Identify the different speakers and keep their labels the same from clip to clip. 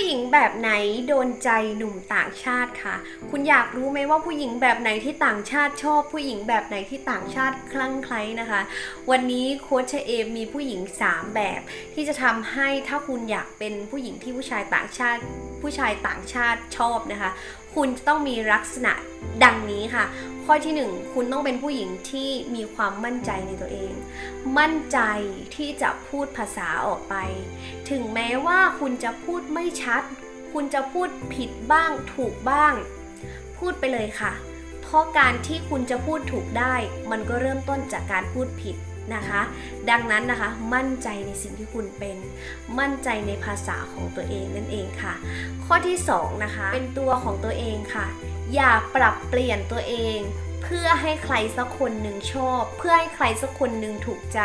Speaker 1: ผู้หญิงแบบไหนโดนใจหนุ่มต่างชาติค่ะ คุณอยากรู้ไหมว่าผู้หญิงแบบไหนที่ต่างชาติชอบ ผู้หญิงแบบไหนที่ต่างชาติคลั่งไคล้นะคะ วันนี้โค้ชเอมมีผู้หญิง 3 แบบ ที่จะทำให้ถ้าคุณอยากเป็นผู้หญิงที่ผู้ชายต่างชาติ ผู้ชายต่างชาติชอบนะคะ คุณจะต้องมีลักษณะดังนี้ค่ะ ข้อที่หนึ่งคุณต้องเป็นผู้หญิงที่มีความมั่นใจในตัวเอง มั่นใจที่จะพูดภาษาออกไป ถึงแม้ว่าคุณจะพูดไม่ชัด คุณจะพูดผิดบ้างถูกบ้าง พูดไปเลยค่ะ เพราะการที่คุณจะพูดถูกได้ มันก็เริ่มต้นจากการพูดผิดนะคะ ดังนั้นนะคะ มั่นใจในสิ่งที่คุณเป็น มั่นใจในภาษาของตัวเองนั่นเองค่ะ ข้อที่สองนะคะ เป็นตัวของตัวเองค่ะ อย่าปรับเปลี่ยนตัวเอง เพื่อให้ใครสักคนหนึ่งชอบ เพื่อให้ใครสักคนหนึ่งถูกใจ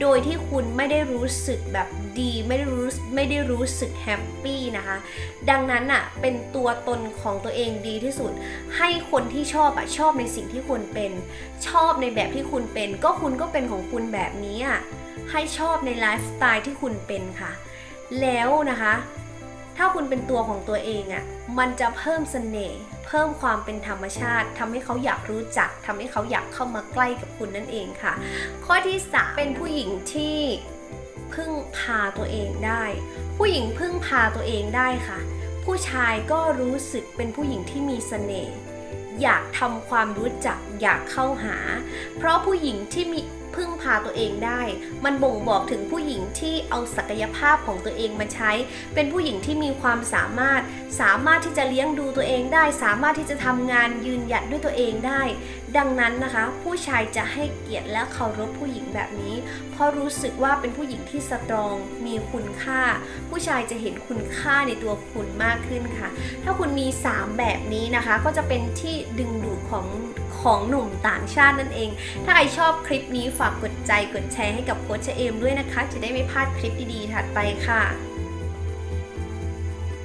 Speaker 1: โดยที่คุณไม่ได้รู้สึกแบบดี ไม่ได้รู้ไม่ได้รู้สึกแฮปปี้นะคะ ดังนั้นอะเป็นตัวตนของตัวเองดีที่สุด ให้คนที่ชอบอะชอบในสิ่งที่คุณเป็น ชอบในแบบที่คุณเป็น ก็คุณก็เป็นของคุณแบบนี้อะให้ชอบในไลฟ์สไตล์ที่คุณเป็นค่ะ แล้วนะคะ ถ้าคุณเป็นตัวของตัวเองอะ่ะ มันจะเพิ่มเสน่ห์ เพิ่มความเป็นธรรมชาติทำให้เขาอยากรู้จักทำให้เขาอยากเข้ามาใกล้กับคุณนั่นเองค่ะ ข้อที่สามเป็นผู้หญิงที่พึ่งพาตัวเองได้ ผู้หญิงพึ่งพาตัวเองได้ค่ะ ผู้ชายก็รู้สึกเป็นผู้หญิงที่มีเสน่ห์ อยากทำความรู้จักอยากเข้าหา เพราะผู้หญิงที่มีพึ่งพาตัวเองได้ มันบ่งบอกถึงผู้หญิงที่เอาศักยภาพของตัวเองมาใช้ เป็นผู้หญิงที่มีความสามารถ สามารถที่จะเลี้ยงดูตัวเองได้ สามารถที่จะทำงานยืนหยัดด้วยตัวเองได้ ดังนั้นนะคะ ผู้ชายจะให้เกียรติและเคารพผู้หญิงแบบนี้ เพราะรู้สึกว่าเป็นผู้หญิงที่สตรอง มีคุณค่า ผู้ชายจะเห็นคุณค่าในตัวคุณมากขึ้นค่ะ ถ้าคุณมี 3 แบบนี้นะคะ ก็จะเป็นที่ดึงดูดของของหนุ่มต่างชาตินั่นเอง ถ้าใครชอบคลิปนี้ฝากกดใจกดแชร์ให้กับโค้ชเอมด้วยนะคะ จะได้ไม่พลาดคลิปดีๆถัดไปค่ะ